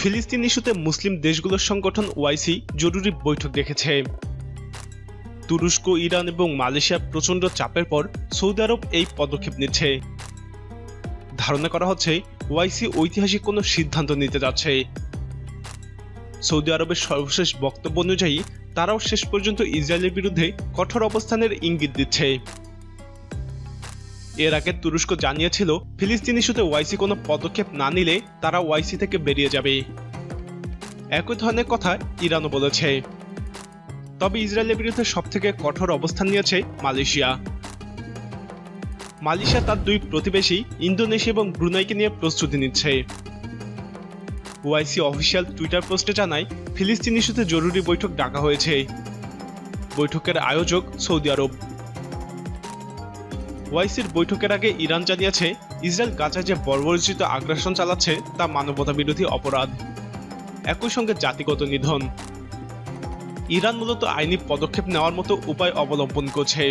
ফিলিস্তিন ইস্যুতে মুসলিম দেশগুলোর সংগঠন ওয়াইসি জরুরি বৈঠক ডেকেছে তুরস্ক, ইরান এবং মালয়েশিয়া প্রচণ্ড চাপের পর সৌদি আরব এই পদক্ষেপ নিচ্ছে। ধারণা করা হচ্ছে ওয়াইসি ঐতিহাসিক কোনো সিদ্ধান্ত নিতে যাচ্ছে। সৌদি আরবের সর্বশেষ বক্তব্য অনুযায়ী তারাও শেষ পর্যন্ত ইসরায়েলের বিরুদ্ধে কঠোর অবস্থানের ইঙ্গিত দিচ্ছে। এর আগে তুরস্ক জানিয়েছিল ফিলিস্তিন ইস্যুতে ওয়াইসি কোনো পদক্ষেপ না নিলে তারা ওয়াইসি থেকে বেরিয়ে যাবে। একই ধরনের কথা ইরানও বলেছে। তবে ইসরায়েলের বিরুদ্ধে সবথেকে কঠোর অবস্থান নিয়েছে মালয়েশিয়া। মালয়েশিয়া তার দুই প্রতিবেশী ইন্দোনেশিয়া এবং ব্রুনাইকে নিয়ে প্রস্তুতি নিচ্ছে। ওয়াইসি অফিসিয়াল টুইটার পোস্টে জানায়, ফিলিস্তিন ইস্যুতে জরুরি বৈঠক ডাকা হয়েছে। বৈঠকের আয়োজক সৌদি আরব। ওয়াইসির বৈঠকের আগে ইরান জানিয়েছে, ইসরায়েল গাজায় যে বর্বরচিত আগ্রাসন চালাচ্ছে, তা মানবতা বিরোধী অপরাধ। একই সঙ্গে জাতিগত নিধন। ইরান মূলত আইনি পদক্ষেপ নেওয়ার মতো উপায় অবলম্বন করছে।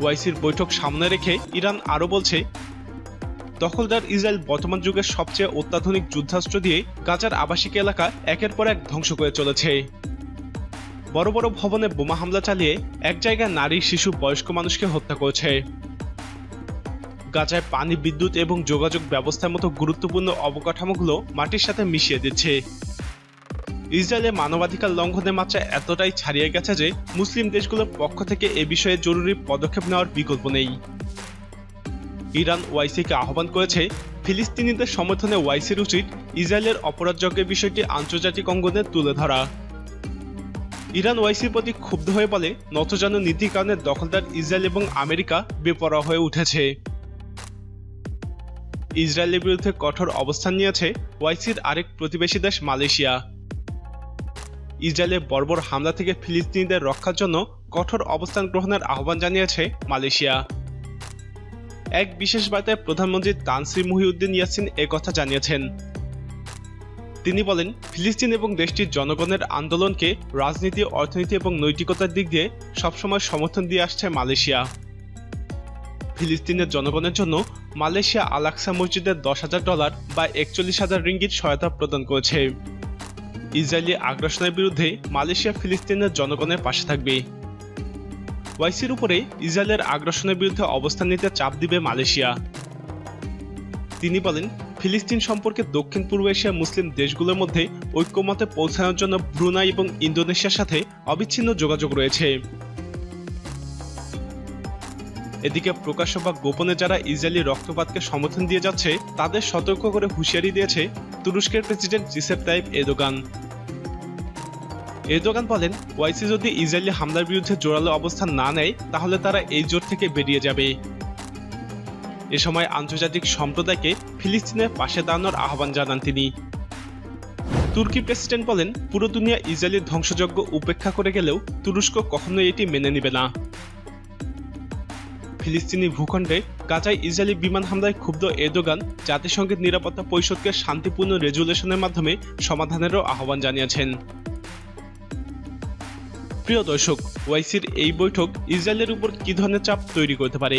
ওয়াইসির বৈঠক সামনে রেখে ইরান আরও বলছে, দখলদার ইসরায়েল বর্তমান যুগের সবচেয়ে অত্যাধুনিক যুদ্ধাস্ত্র দিয়ে গাজার আবাসিক এলাকা একের পর এক ধ্বংস করে চলেছে। বড় বড় ভবনে বোমা হামলা চালিয়ে এক জায়গায় নারী, শিশু, বয়স্ক মানুষকে হত্যা করেছে। গাজায় পানি, বিদ্যুৎ এবং যোগাযোগ ব্যবস্থার মতো গুরুত্বপূর্ণ অবকাঠামোগুলো মাটির সাথে মিশিয়ে দিচ্ছে। ইসরায়েলে মানবাধিকার লঙ্ঘনের মাত্রা এতটাই ছাড়িয়ে গেছে যে মুসলিম দেশগুলোর পক্ষ থেকে এ বিষয়ে জরুরি পদক্ষেপ নেওয়ার বিকল্প নেই। ইরান ওয়াইসিকে আহ্বান করেছে, ফিলিস্তিনিদের সমর্থনে ওয়াইসির উচিত ইসরায়েলের অপরাধযজ্ঞের বিষয়টি আন্তর্জাতিক অঙ্গনে তুলে ধরা। ইরান ওয়াইসির প্রতি ক্ষুব্ধ হয়ে বলে, নতজানু নীতির কারণে দখলদার ইসরায়েল এবং আমেরিকা বেপরোয়া হয়ে উঠেছে। ইসরায়েলের বিরুদ্ধে কঠোর অবস্থান নিয়েছে ওয়াইসির আরেক প্রতিবেশী দেশ মালয়েশিয়া। ইসরায়েলের বর্বর হামলা থেকে ফিলিস্তিনিদের রক্ষার জন্য কঠোর অবস্থান গ্রহণের আহ্বান জানিয়েছে মালয়েশিয়া। এক বিশেষ বার্তায় প্রধানমন্ত্রী তানসির মুহিউদ্দিন ইয়াসিন কথা জানিয়েছেন। তিনি বলেন, ফিলিস্তিন এবং দেশটির জনগণের আন্দোলনকে রাজনীতি, অর্থনীতি এবং নৈতিকতার দিক দিয়ে সবসময় সমর্থন দিয়ে আসছে মালয়েশিয়া। ফিলিস্তিনের জনগণের জন্য মালয়েশিয়া আলাক্সা মসজিদের দশ হাজার ডলার বা একচল্লিশ হাজার রিঙ্গিত সহায়তা প্রদান করেছে। ইসরায়েলি আগ্রাসনের বিরুদ্ধে মালয়েশিয়া ফিলিস্তিনের জনগণের পাশে থাকবে। ওয়াইসির উপরে ইসরায়েলের আগ্রাসনের বিরুদ্ধে অবস্থান নিতে চাপ দিবে মালয়েশিয়া। তিনি বলেন ফিলিস্তিন সম্পর্কে দক্ষিণ পূর্ব এশিয়ার মুসলিম দেশগুলোর মধ্যে ঐক্যমতে পৌঁছানোর জন্য ব্রুনাই এবং ইন্দোনেশিয়ার সাথে অবিচ্ছিন্ন যোগাযোগ রয়েছে। এদিকে প্রকাশ্য বা গোপনে যারা ইসরায়েলি রক্তপাতকে সমর্থন দিয়ে যাচ্ছে, তাদের সতর্ক করে হুঁশিয়ারি দিয়েছে তুরস্কের প্রেসিডেন্ট জিসেপ তাইব এদোগান এরদোগান বলেন, ওয়াইসি যদি ইসরায়েলি হামলার বিরুদ্ধে জোরালো অবস্থান না নেয়, তাহলে তারা এই জোট থেকে বেরিয়ে যাবে। এ সময় আন্তর্জাতিক সম্প্রদায়কে ফিলিস্তিনের পাশে দাঁড়ানোর আহ্বান জানান তিনি। তুর্কি প্রেসিডেন্ট বলেন, পুরো দুনিয়া ইসরায়েলের ধ্বংসযজ্ঞ উপেক্ষা করে গেলেও তুরস্ক কখনোই এটি মেনে নেবে না। ফিলিস্তিনি ভূখণ্ডে গাজায় ইসরায়েলি বিমান হামলায় ক্ষুব্ধ এরদোগান জাতিসংঘের নিরাপত্তা পরিষদকে শান্তিপূর্ণ রেজুলেশনের মাধ্যমে সমাধানেরও আহ্বান জানিয়েছেন। প্রিয় দর্শক, ওয়াইসির এই বৈঠক ইসরায়েলের উপর কি ধরনের চাপ তৈরি করতে পারে?